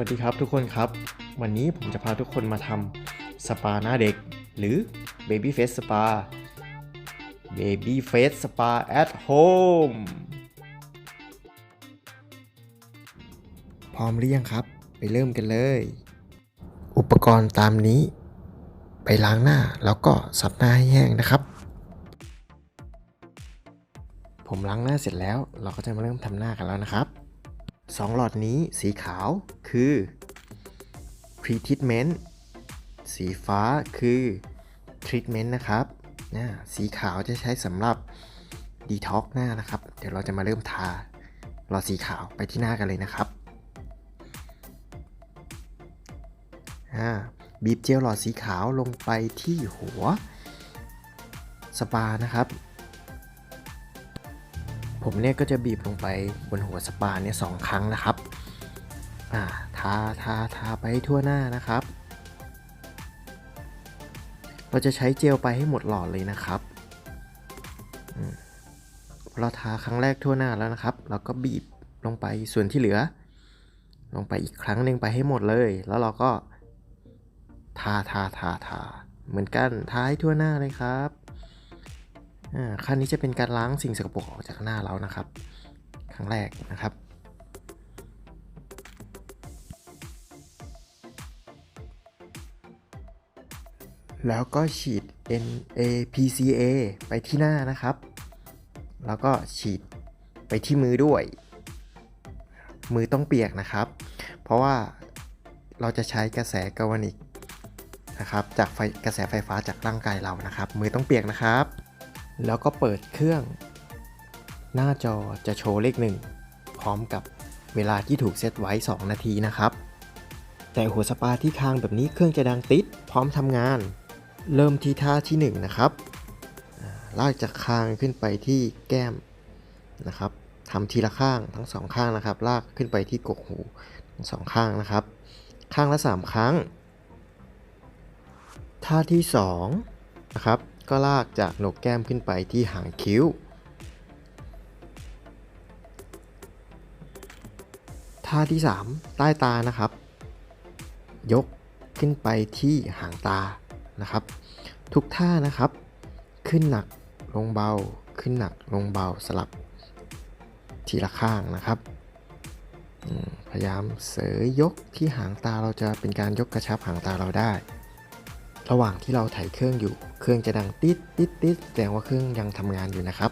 วัสดีครับทุกคนครับ วันนี้ผมจะพาทุกคนมาทำสปาหน้าเด็ก หรือ Baby Face Spa Baby Face Spa at Home พร้อมหรือยังครับ ไปเริ่มกันเลย อุปกรณ์ตามนี้ ไปล้างหน้าแล้วก็ซับหน้าให้แห้งนะครับ ผมล้างหน้าเสร็จแล้วเราก็จะมาเริ่มทำหน้ากันแล้วนะครับ สองหลอดนี้สีขาวคือ pre treatment สีฟ้าคือ treatment นะครับนะสีขาวจะใช้สำหรับ detox หน้านะครับ เดี๋ยวเราจะมาเริ่มทาหลอดสีขาวไปที่หน้ากันเลยนะครับบีบเจลหลอดสีขาวลงไปที่หัวสปานะครับ ผมเนี่ยก็จะบีบลงไปบนหัวสปาเนี่ยสองครั้งนะครับอ่าทาทาทาไปทั่วหน้านะครับ เราจะใช้เจลไปให้หมดหลอดเลยนะครับเราทาครั้งแรกทั่วหน้าแล้วนะครับ เราก็บีบลงไปส่วนที่เหลือ ลงไปอีกครั้งหนึ่งไปให้หมดเลย แล้วเราก็ทาทาทาทาเหมือนกันทาให้ทั่วหน้าเลยครับ ขั้นนี้จะเป็นการล้างสิ่งสกปรกออกจากหน้าเรานะครับ ครั้งแรกนะครับ แล้วก็ฉีด NAPCA ไปที่หน้านะครับ แล้วก็ฉีดไปที่มือด้วย มือต้องเปียกนะครับ เพราะว่าเราจะใช้กระแสกาวนิกนะครับ จากไฟกระแสไฟฟ้าจากร่างกายเรานะครับ มือต้องเปียกนะครับ แล้วก็เปิดเครื่อง หน้าจอจะโชว์เลขหนึ่งพร้อมกับเวลาที่ถูกเซตไว้ 2 นาทีนะครับ แต่หัวสปาที่คางแบบนี้เครื่องจะดังติดพร้อมทำงาน เริ่มที่ท่าที่ 1 นะครับลากจากคางขึ้นไปที่แก้มนะครับทำทีละข้างทั้งสองข้างนะครับ ลากขึ้นไปที่กกหูทั้งสองข้างนะครับ ข้างละ 3 ครั้ง ท่าที่ 2 นะครับ ก็ลากจากโหนกแก้มขึ้นไปที่หางคิ้ว ท่าที่ 3 ใต้ตานะครับ ยกขึ้นไปที่หางตานะครับ ทุกท่านะครับ ขึ้นหนักลงเบา ขึ้นหนักลงเบาสลับทีละข้างนะครับพยายามเสยยกที่หางตาเราจะเป็นการยกกระชับหางตาเราได้ ระหว่างที่เราถ่ายเครื่องอยู่ เครื่องจะดังติดติดติดแสดงว่าเครื่องยังทำงานอยู่นะครับ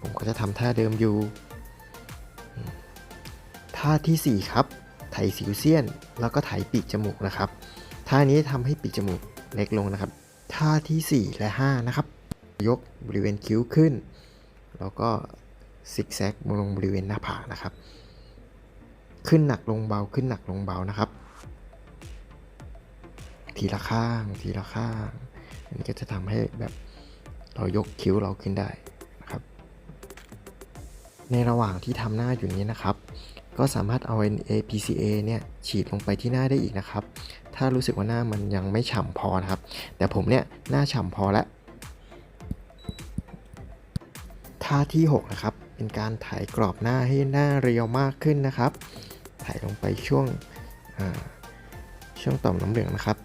ผมก็จะทำท่าเดิมอยู่ ท่าทีสี่ 4 ครับไถสิวเซียน แล้วก็ไถปีกจมูกนะครับ ท่านี้ทำให้ปีกจมูกเล็กลงนะครับ ท่าที่ 4 และ 5 นะครับ ยกบริเวณคิ้วขึ้น แล้วก็ซิกแซกลงบริเวณหน้าผากนะครับ ขึ้นหนักลงเบาขึ้นหนักลงเบานะครับ ทีละข้างทีละข้างอันนี้ก็จะทำให้แบบเรายกคิ้วเราขึ้นได้นะครับ ในระหว่างที่ทำหน้าอยู่นี้นะครับ ก็สามารถเอา NAPCA เนี่ยฉีดลงไปที่หน้าได้อีกนะครับ ถ้ารู้สึกว่าหน้ามันยังไม่ฉ่ำพอนะครับ แต่ผมเนี่ยหน้าฉ่ำพอแล้วท่าที่ 6 นะครับ เป็นการถ่ายกรอบหน้าให้หน้าเรียวมากขึ้นนะครับ ถ่ายลงไปช่วงช่วงต่อมน้ำเหลืองนะครับ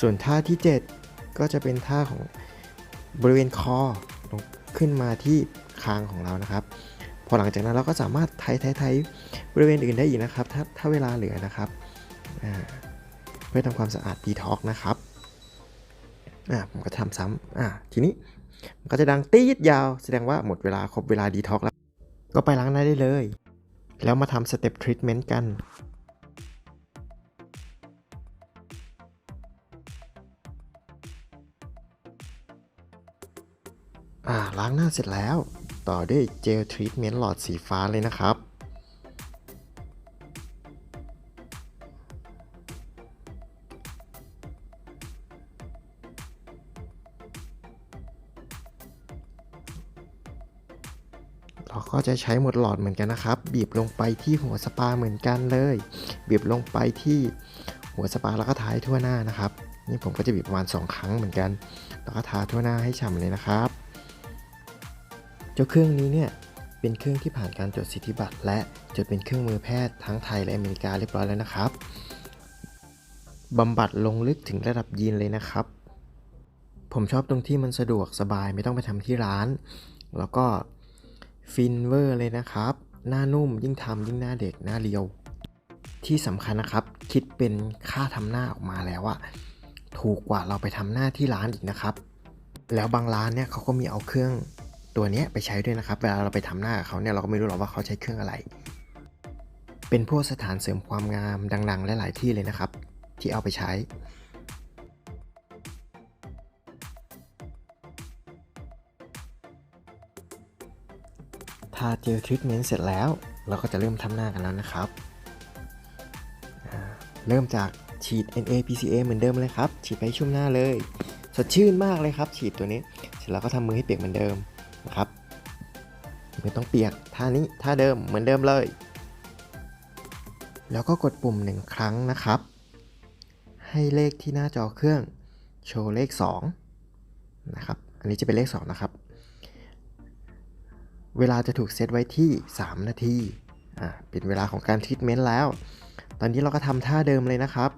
ส่วนท่าที่ 7 ก็จะเป็นท่าของบริเวณคอขึ้นมาที่คางของเรานะครับ พอหลังจากนั้นเราก็สามารถไถไถไถบริเวณอื่นได้อีกนะครับ ถ้าถ้าเวลาเหลือนะครับ เพื่อทำความสะอาดดีท็อกนะครับอ่าผมก็ทำซ้ำอ่าทีนี้มันก็จะดังตีดยาว แสดงว่าหมดเวลาครบเวลาดีท็อกแล้ว ก็ไปล้างหน้าได้เลย แล้วมาทำสเต็ปทรีทเมนต์กัน อ่าล้างหน้าเสร็จแล้ว ต่อด้วยเจลทรีทเมนต์หลอดสีฟ้าเลยนะครับ เราก็จะใช้หมดหลอดเหมือนกันนะครับ บีบลงไปที่หัวสปาเหมือนกันเลย บีบลงไปที่หัวสปาแล้วก็ทาให้ทั่วหน้านะครับ นี่ผมก็จะบีบประมาณ 2 ครั้งเหมือนกัน แล้วก็ทาทั่วหน้าให้ฉ่ำเลยนะครับ จ้าเครื่องนี้เนี่ยเป็นเครื่องที่ผ่านการจดสิทธิบัตร และจดเป็นเครื่องมือแพทย์ทั้งไทยและอเมริกาเรียบร้อยแล้วนะครับบำบัดลงลึกถึงระดับยีนเลยนะครับ ผมชอบตรงที่มันสะดวกสบายไม่ต้องไปทำที่ร้าน แล้วก็ฟินเวอร์เลยนะครับ หน้านุ่มยิ่งทำยิ่งหน้าเด็กหน้าเรียว ที่สำคัญนะครับคิดเป็นค่าทำหน้าออกมาแล้วอะถูกกว่าเราไปทำหน้าที่ร้านอีกนะครับ แล้วบางร้านเนี่ยเขาก็มีเอาเครื่อง ตัวนี้ไปใช้ด้วยนะครับ เวลาเราไปทำหน้ากับเขาเนี่ยเราก็ไม่รู้หรอกว่าเขาใช้เครื่องอะไร เป็นพวกสถานเสริมความงามดังๆ หลายๆที่เลยนะครับ ที่เอาไปใช้ถ้าเจอทรีทเมนต์เสร็จแล้ว เราก็จะเริ่มทำหน้ากันแล้วนะครับ เริ่มจากฉีด NAPCA เหมือนเดิมเลยครับ ฉีดไปชุ่มหน้าเลย สดชื่นมากเลยครับ ฉีดตัวนี้ เสร็จแล้วก็ทำมือให้เปียกเหมือนเดิม นะครับมือต้องเปียกท่านี้ท่าเดิมเหมือนเดิมเลย แล้วก็กดปุ่มหนึ่งครั้งนะครับ ให้เลขที่หน้าจอเครื่องโชว์เลข 2 นะครับ อันนี้จะเป็นเลข 2 นะครับ เวลาจะถูกเซตไว้ที่ 3 นาทีอ่าเป็นเวลาของการทรีทเมนต์แล้ว ตอนนี้เราก็ทำท่าเดิมเลยนะครับ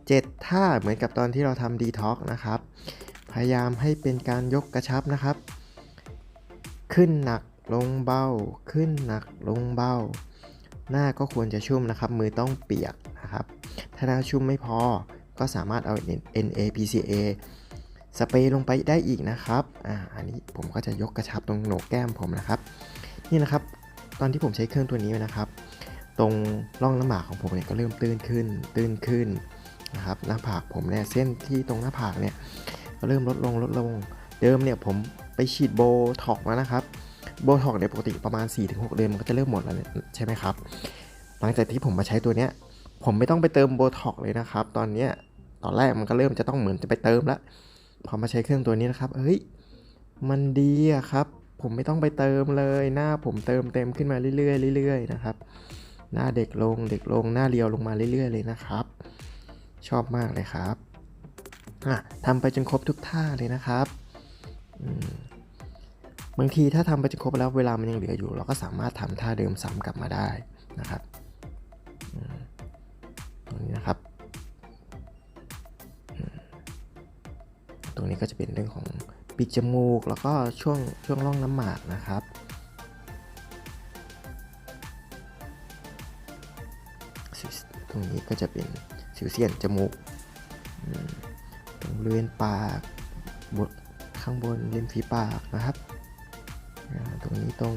7 ท่าเหมือนกับตอนที่เราทำดีท็อกนะครับ พยายามให้เป็นการยกกระชับนะครับ ขึ้นหนักลงเบา ขึ้นหนักลงเบา หน้าก็ควรจะชุ่มนะครับ มือต้องเปียกนะครับ ถ้าหน้าชุ่มไม่พอ ก็สามารถเอา NAPCA สเปรย์ลงไปได้อีกนะครับอ่าอันนี้ผมก็จะยกกระชับตรงโหนกแก้มผมนะครับ นี่นะครับ ตอนที่ผมใช้เครื่องตัวนี้นะครับ ตรงร่องน้ำหมากของผมเนี่ยก็เริ่มตื้นขึ้น ตื้นขึ้นนะครับ หน้าผากผมเนี่ยเส้นที่ตรงหน้าผากเนี่ยก็เริ่มลดลงลดลง เดิมเนี่ยผมไปฉีดโบท็อกมานะครับ โบท็อกเนี่ยปกติประมาณ 4-6 เดือนมันก็จะเริ่มหมดแล้วใช่ไหมครับ หลังจากที่ผมมาใช้ตัวเนี้ยผมไม่ต้องไปเติมโบท็อกเลยนะครับ ตอนเนี้ยตอนแรกมันก็เริ่มจะต้องเหมือนจะไปเติมแล้วพอมาใช้เครื่องตัวนี้นะครับ เฮ้ย มันดีอะครับ ผมไม่ต้องไปเติมเลย หน้าผมเติมเต็มขึ้นมาเรื่อยๆเรื่อยๆนะครับ หน้าเด็กลงเด็กลงหน้าเรียวลงมาเรื่อย ๆ เลยนะครับ ชอบมากเลยครับอะทำไปจนครบทุกท่าเลยนะครับ บางทีถ้าทำไปจนครบแล้วเวลามันยังเหลืออยู่ เราก็สามารถทำท่าเดิมซ้ำกลับมาได้นะครับตรงนี้นะครับ ตรงนี้ก็จะเป็นเรื่องของปีกจมูก แล้วก็ช่วงช่วงร่องน้ำหมากนะครับตรงนี้ก็จะเป็นสิวเซียนจมูกตรงบริเวณปากบน ข้างบนริมฝีปากนะครับ ตรงนี้ตรง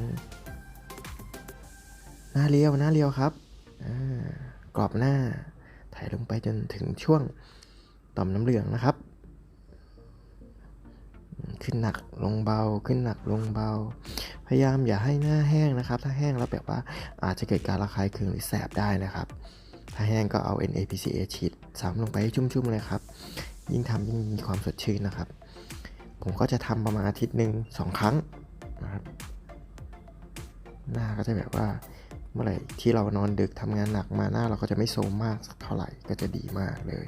หน้าเรียวหน้าเรียวครับกรอบหน้าถ่ายลงไปจนถึงช่วงต่อมน้ำเหลืองนะครับ ขึ้นหนักลงเบาขึ้นหนักลงเบา พยายามอย่าให้หน้าแห้งนะครับ ถ้าแห้งแล้วแบบว่าอาจจะเกิดการระคายเคืองหรือแสบได้นะครับ ถ้าแห้งก็เอา NAPCA ฉีดซ้ำลงไปให้ชุ่มๆเลยครับ ยิ่งทำยิ่งมีความสดชื่นนะครับ ผมก็จะทำประมาณอาทิตย์หนึ่งสองครั้งนะครับ หน้าก็จะแบบว่าเมื่อไหร่ที่เรานอนดึกทำงานหนักมาหน้าเราก็จะไม่โทรมมากสักเท่าไหร่ก็จะดีมากเลย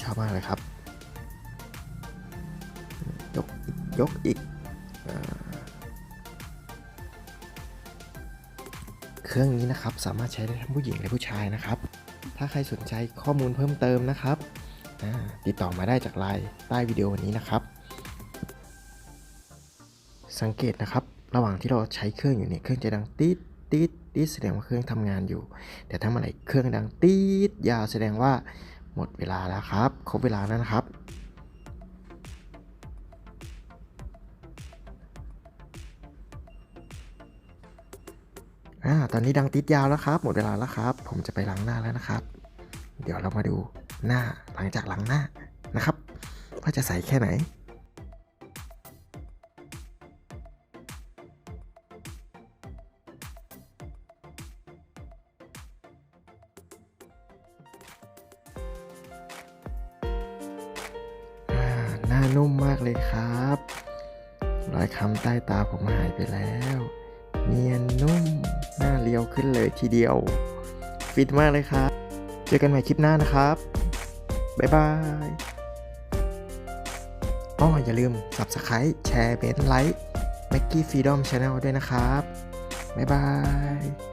ชอบมากเลยครับยกอีกยกอีกเครื่องนี้นะครับสามารถใช้ได้ทั้งผู้หญิงและผู้ชายนะครับ ถ้าใครสนใจข้อมูลเพิ่มเติมนะครับ ติดต่อมาได้จากไลน์ใต้วิดีโอนี้นะครับ สังเกตนะครับ ระหว่างที่เราใช้เครื่องอยู่เนี่ยเครื่องจะดังตีดตีดตีดแสดงว่าเครื่องทำงานอยู่ แต่ถ้าเมื่อไหร่เครื่องดังตีดยาวแสดงว่าหมดเวลาแล้วครับ ครบเวลาแล้วนะครับอ่าตอนนี้ดังติดยาวแล้วครับ หมดเวลาแล้วครับ ผมจะไปล้างหน้าแล้วนะครับ เดี๋ยวเรามาดู หน้าหลังจากหล้างหน้านะครับว่าจะใสแค่ไหนหน้านุ่มมากเลยครับ รอยค้ำใต้ตาผมหายไปแล้ว เนียนนุ่ม หน้าเรียวขึ้นเลยทีเดียว ฟิตมากเลยครับ เจอกันใหม่คลิปหน้านะครับ บ๊ายบายอ๋ออย่าลืม Subscribe แชร์เบนไลค์ Mackie Freedom Channel ด้วยนะครับ บ๊ายบาย